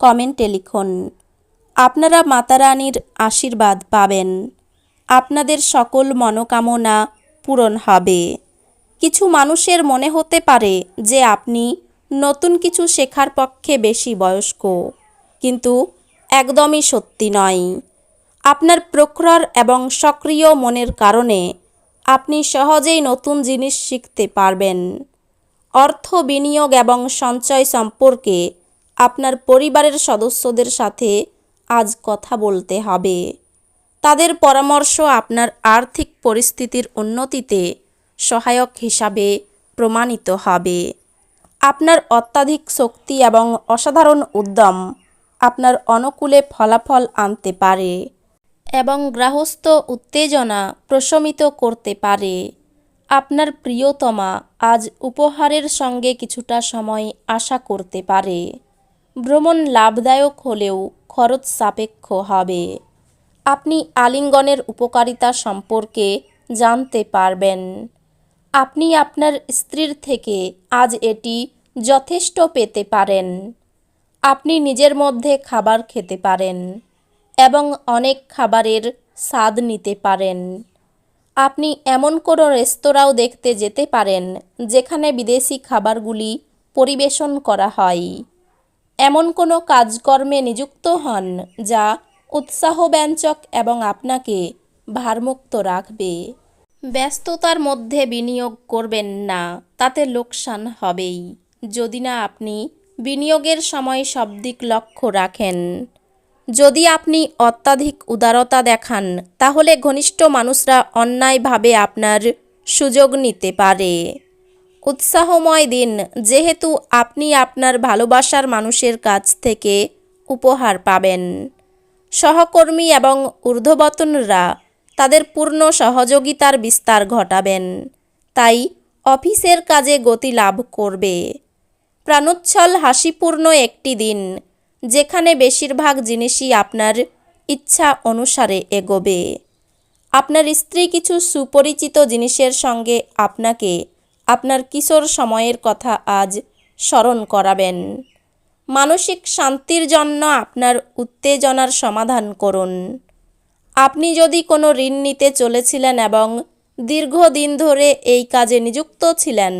কমেন্টে লিখুন, আপনারা মাতারানীর আশীর্বাদ পাবেন। আপনাদের সকল মনোকামনা পূরণ হবে। কিছু মানুষের মনে হতে পারে যে আপনি নতুন কিছু শেখার পক্ষে বেশি বয়স্ক, কিন্তু একদমই সত্যি নয়। আপনার প্রখর এবং সক্রিয় মনের কারণে আপনি সহজেই নতুন জিনিস শিখতে পারবেন। অর্থ বিনিয়োগ এবং সঞ্চয় সম্পর্কে আপনার পরিবারের সদস্যদের সাথে আজ কথা বলতে হবে। তাদের পরামর্শ আপনার আর্থিক পরিস্থিতির উন্নতিতে সহায়ক হিসাবে প্রমাণিত হবে। আপনার অত্যাধিক শক্তি এবং অসাধারণ উদ্যম আপনার অনুকূলে ফলাফল আনতে পারে এবং গ্রাহস্থ উত্তেজনা প্রশমিত করতে পারে। আপনার প্রিয়তমা আজ উপহারের সঙ্গে কিছুটা সময় আশা করতে পারে। ভ্রমণ লাভদায়ক হলেও খরচ সাপেক্ষ হবে। আপনি আলিঙ্গনের উপকারিতা সম্পর্কে জানতে পারবেন। আপনি আপনার স্ত্রীর থেকে আজ এটি যথেষ্ট পেতে পারেন। আপনি নিজের মধ্যে খাবার খেতে পারেন এবং অনেক খাবারের স্বাদ নিতে পারেন। আপনি এমন কোনো রেস্তোরাঁও দেখতে যেতে পারেন যেখানে বিদেশি খাবারগুলি পরিবেশন করা হয়। এমন কোনো কাজকর্মে নিযুক্ত হন যা উৎসাহব্যঞ্জক এবং আপনাকে ভারমুক্ত রাখবে। ব্যস্ততার মধ্যে বিনিয়োগ করবেন না, তাতে লোকসান হবেই। যদি না আপনি বিনিয়োগের সময় সব দিক লক্ষ্য রাখেন। যদি আপনি অত্যাধিক উদারতা দেখান, তাহলে ঘনিষ্ঠ মানুষরা অন্যায়ভাবে আপনার সুযোগ নিতে পারে। উৎসাহময় দিন। যেহেতু আপনি আপনার ভালোবাসার মানুষের কাছ থেকে উপহার পাবেন। সহকর্মী এবং ঊর্ধ্ববতনরা তাদের পূর্ণ সহযোগিতার বিস্তার ঘটাবেন। তাই অফিসের কাজে গতি লাভ করবে। প্রাণোচ্ছল, হাসিপূর্ণ একটি দিন, যেখানে বেশিরভাগ জিনিসই আপনার ইচ্ছা অনুসারে এগোবে। আপনার স্ত্রী কিছু সুপরিচিত জিনিসের সঙ্গে আপনাকে আপনার কিশোর সময়ের কথা আজ স্মরণ করাবেন। মানসিক শান্তির জন্য আপনার উত্তেজনার সমাধান করুন। আপনি যদি কোনো ঋণ নিতে চলেছিলেন এবং দীর্ঘদিন ধরে এই কাজে নিযুক্ত ছিলেন,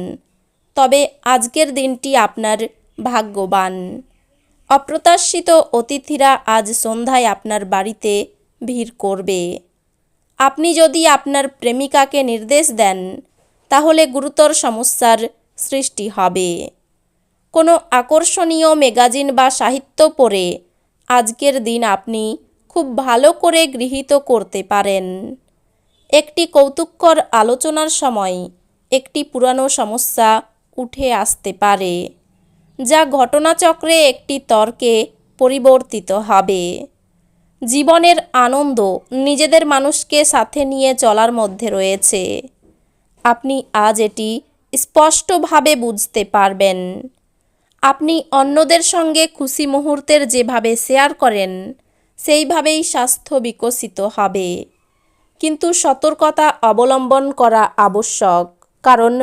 তবে আজকের দিনটি আপনার ভাগ্যবান। অপ্রত্যাশিত অতিথিরা আজ সন্ধ্যায় আপনার বাড়িতে ভিড় করবে। আপনি যদি আপনার প্রেমিকাকে নির্দেশ দেন তাহলে গুরুতর সমস্যার সৃষ্টি হবে। কোনো আকর্ষণীয় ম্যাগাজিন বা সাহিত্য পড়ে আজকের দিন আপনি খুব ভালো করে গৃহীত করতে পারেন। একটি কৌতুককর আলোচনার সময় একটি পুরানো সমস্যা উঠে আসতে পারে, যা ঘটনাচক্রে একটি তর্কে পরিবর্তিত হবে। জীবনের আনন্দ নিজেদের মানুষকে সাথে নিয়ে চলার মধ্যে রয়েছে। আপনি আজ এটি স্পষ্টভাবে বুঝতে পারবেন। আপনি অন্যদের সঙ্গে খুশি মুহূর্তের যেভাবে শেয়ার করেন, সেইভাবেই স্বাস্থ্য বিকশিত হবে। কিন্তু সতর্কতা অবলম্বন করা আবশ্যক, কারণ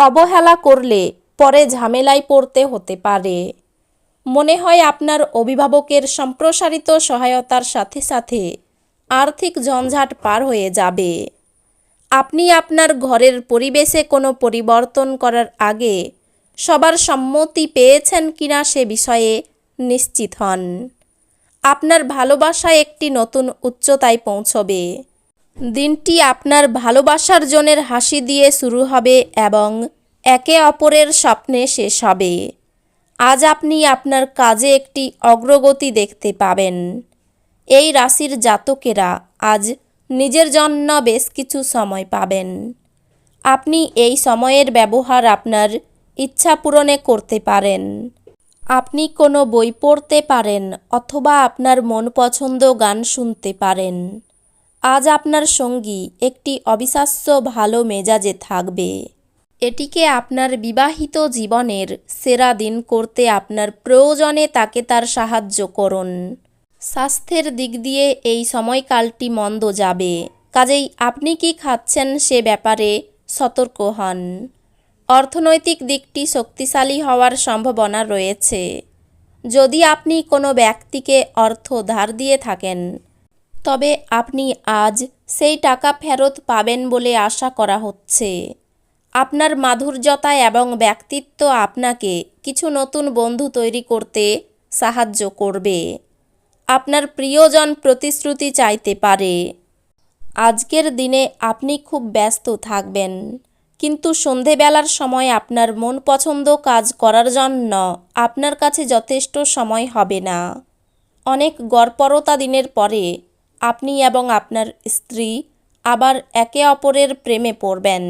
অবহেলা করলে পরে ঝামেলায় পড়তে হতে পারে। মনে হয় আপনার অভিভাবকের সম্প্রসারিত সহায়তার সাথে সাথে আর্থিক ঝঞ্ঝাট পার হয়ে যাবে। আপনি আপনার ঘরের পরিবেশে কোনো পরিবর্তন করার আগে সবার সম্মতি পেয়েছেন কিনা সে বিষয়ে নিশ্চিত হন। আপনার ভালোবাসা একটি নতুন উচ্চতায় পৌঁছবে। দিনটি আপনার ভালোবাসার জনের হাসি দিয়ে শুরু হবে এবং একে অপরের স্বপ্নে শেষ হবে। আজ আপনি আপনার কাজে একটি অগ্রগতি দেখতে পাবেন। এই রাশির জাতকেরা আজ নিজের জন্য বেশ কিছু সময় পাবেন। আপনি এই সময়ের ব্যবহার আপনার ইচ্ছা পূরণে করতে পারেন। আপনি কোনো বই পড়তে পারেন অথবা আপনার মন পছন্দ গান শুনতে পারেন। আজ আপনার সঙ্গী একটি অবিশ্বাস্য ভালো মেজাজে থাকবে। এটিকে আপনার বিবাহিত জীবনের সেরা দিন করতে আপনার প্রয়োজনে তাকে তার সাহায্য করুন। স্বাস্থ্যের দিক দিয়ে এই সময়কালটি মন্দ যাবে। কাজেই আপনি কি খাচ্ছেন সে ব্যাপারে সতর্ক হন। অর্থনৈতিক দিকটি শক্তিশালী হওয়ার সম্ভাবনা রয়েছে। যদি আপনি কোনো ব্যক্তিকে অর্থ ধার দিয়ে থাকেন, তবে আপনি আজ সেই টাকা ফেরত পাবেন বলে আশা করা হচ্ছে। আপনার মাধুর্যতা এবং ব্যক্তিত্ব আপনাকে কিছু নতুন বন্ধু তৈরি করতে সাহায্য করবে। আপনার প্রিয়জন প্রতিশ্রুতি চাইতে পারে। আজকের দিনে আপনি খুব ব্যস্ত থাকবেন। কিন্তু সন্ধেবেলার সময় আপনার মন পছন্দ কাজ করার জন্য আপনার কাছে যথেষ্ট সময় হবে না। অনেক গড়পরতা দিনের পরে আপনি এবং আপনার স্ত্রী আবার একে অপরের প্রেমে পড়বেন।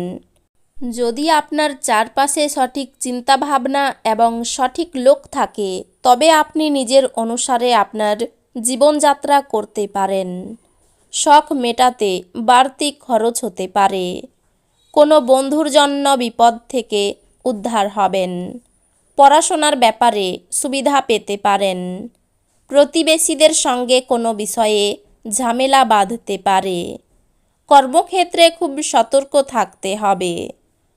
যদি আপনার চারপাশে সঠিক চিন্তাভাবনা এবং সঠিক লোক থাকে, তবে আপনি নিজের অনুসারে আপনার জীবনযাত্রা করতে পারেন। শখ মেটাতে বাড়তি খরচ হতে পারে। কোনো বন্ধুর জন্য বিপদ থেকে উদ্ধার হবেন। পড়াশোনার ব্যাপারে সুবিধা পেতে পারেন। প্রতিবেশীদের সঙ্গে কোনো বিষয়ে ঝামেলা বাঁধতে পারে। কর্মক্ষেত্রে খুব সতর্ক থাকতে হবে।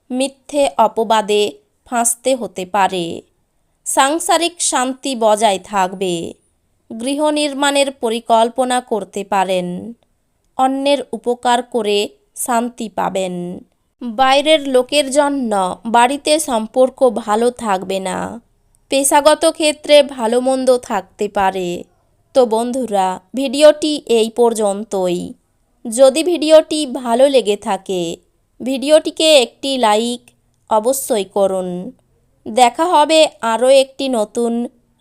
মিথ্যে অপবাদে ফাঁসতে হতে পারে। সাংসারিক শান্তি বজায় থাকবে। গৃহ নির্মাণের পরিকল্পনা করতে পারেন। অন্যের উপকার করে শান্তি পাবেন। বাইরের লোকের জন্য বাড়িতে সম্পর্ক ভালো থাকবে না। পেশাগত ক্ষেত্রে ভালো মন্দ থাকতে পারে। তো বন্ধুরা, ভিডিওটি এই পর্যন্তই। যদি ভিডিওটি ভালো লেগে থাকে, ভিডিওটিকে একটি লাইক অবশ্যই করুন। দেখা হবে আরও একটি নতুন